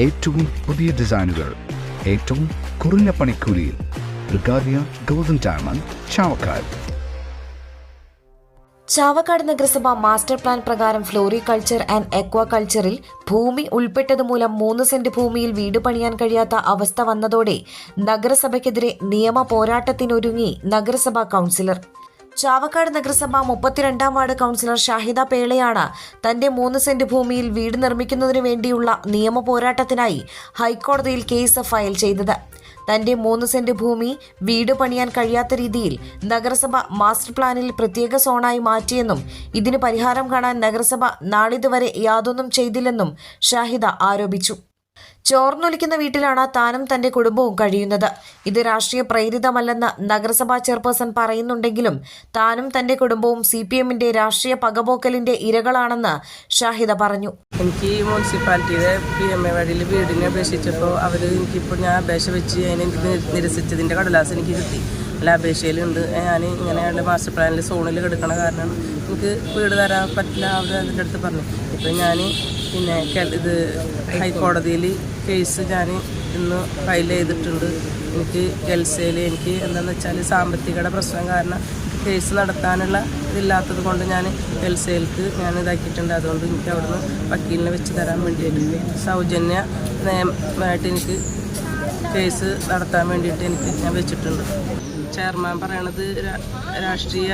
ഏറ്റവും പുതിയ ഡിസൈനുകൾ ഏറ്റവും കുറഞ്ഞ പണിക്കൂലിയിൽ. ബ്രിഗാദിയ ഗോൾഡൻ ഡയമണ്ട് ചാവക്കാട്. ചാവക്കാട് നഗരസഭ മാസ്റ്റർ പ്ലാൻ പ്രകാരം ഫ്ലോറികൾച്ചർ ആൻഡ് എക്വാ കൾച്ചറിൽ ഭൂമി ഉൾപ്പെട്ടത് മൂലം മൂന്ന് സെന്റ് ഭൂമിയിൽ വീട് പണിയാൻ കഴിയാത്ത അവസ്ഥ വന്നതോടെ നഗരസഭയ്ക്കെതിരെ നിയമ പോരാട്ടത്തിനൊരുങ്ങി നഗരസഭാ കൗൺസിലർ. ചാവക്കാട് നഗരസഭ മുപ്പത്തിരണ്ടാം വാർഡ് കൗൺസിലർ ഷാഹിദ പേളയാണ് തന്റെ മൂന്ന് സെന്റ് ഭൂമിയിൽ വീട് നിർമ്മിക്കുന്നതിനു വേണ്ടിയുള്ള നിയമ പോരാട്ടത്തിനായി ഹൈക്കോടതിയിൽ കേസ് ഫയൽ ചെയ്തത്. തന്റെ മൂന്ന് സെന്റ് ഭൂമി വീട് പണിയാൻ കഴിയാത്ത രീതിയിൽ നഗരസഭ മാസ്റ്റർ പ്ലാനിൽ പ്രത്യേക സോണായി മാറ്റിയെന്നും ഇതിന് പരിഹാരം കാണാൻ നഗരസഭ നാളിതുവരെ യാതൊന്നും ചെയ്തില്ലെന്നും ഷാഹിദ ആരോപിച്ചു. ചോർന്നൊലിക്കുന്ന വീട്ടിലാണ് താനും തന്റെ കുടുംബവും കഴിയുന്നത്. ഇത് രാഷ്ട്രീയ പ്രേരിതമല്ലെന്ന് നഗരസഭാ ചെയർപേഴ്സൺ പറയുന്നുണ്ടെങ്കിലും താനും തന്റെ കുടുംബവും സി പി എമ്മിന്റെ രാഷ്ട്രീയ പകപോക്കലിന്റെ ഇരകളാണെന്ന് ഷാഹിദ പറഞ്ഞു. എനിക്ക് ഈ മുനിസിപ്പാലിറ്റിയുടെ പി എം എ വഴിയിൽ വീടിനെ അപേക്ഷിച്ചപ്പോൾ അവർ എനിക്കിപ്പോൾ ഞാൻ അപേക്ഷ വെച്ച് അതിനെ എനിക്ക് നിരസിച്ചതിന്റെ കടലാസ് എനിക്ക് കിട്ടി. അല്ല അപേക്ഷയിലുണ്ട്. ഞാൻ ഇങ്ങനെയുള്ള മാസ്റ്റർ പ്ലാനിൽ സോണിൽ കിടക്കണ കാരണം എനിക്ക് വീട് തരാൻ പറ്റില്ല അവർ അതിന്റെ അടുത്ത് പറഞ്ഞു. ഇപ്പം ഞാൻ പിന്നെ ഇത് ഹൈക്കോടതിയിൽ കേസ് ഞാൻ ഇന്ന് ഫയൽ ചെയ്തിട്ടുണ്ട്. എനിക്ക് എൽസയിൽ എനിക്ക് എന്താണെന്ന് വെച്ചാൽ സാമ്പത്തികയുടെ പ്രശ്നം കാരണം കേസ് നടത്താനുള്ള ഇതില്ലാത്തത് കൊണ്ട് ഞാൻ എൽസയിൽക്ക് ഞാൻ ഇതാക്കിയിട്ടുണ്ട്. അതുകൊണ്ട് എനിക്ക് അവിടുന്ന് വക്കീലിനെ വെച്ച് തരാൻ വേണ്ടിയിട്ട്. സൗജന്യ നിയമമായിട്ട് എനിക്ക് കേസ് നടത്താൻ വേണ്ടിയിട്ട് എനിക്ക് ഞാൻ വെച്ചിട്ടുണ്ട്. ചെയർമാൻ പറയണത് രാഷ്ട്രീയ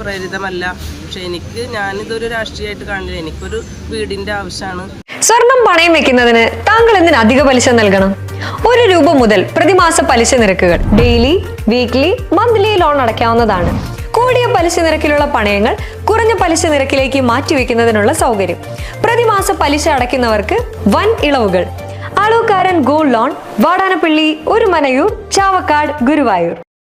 പ്രേരിതമല്ല. പക്ഷെ എനിക്ക് ഞാനിതൊരു രാഷ്ട്രീയമായിട്ട് കാണില്ല എനിക്കൊരു വീടിന്റെ ആവശ്യമാണ്. സ്വർണം പണയം വെക്കുന്നതിന് താങ്കൾ എന്തിന് അധിക പലിശ നൽകണം? ഒരു രൂപ മുതൽ പ്രതിമാസ പലിശ നിരക്കുകൾ ഡെയിലി വീക്ക്ലി മന്ത്ലി ലോൺ അടയ്ക്കാവുന്നതാണ്. കൂടിയ പലിശ നിരക്കിലുള്ള പണയങ്ങൾ കുറഞ്ഞ പലിശ നിരക്കിലേക്ക് മാറ്റിവെക്കുന്നതിനുള്ള സൗകര്യം. പ്രതിമാസ പലിശ അടയ്ക്കുന്നവർക്ക് വൻ ഇളവുകൾ. അളവുകാരൻ ഗോൾഡ് ലോൺ വാടാനപ്പള്ളി ഒരു ഒരുമനയൂർ ചാവക്കാട് ഗുരുവായൂർ.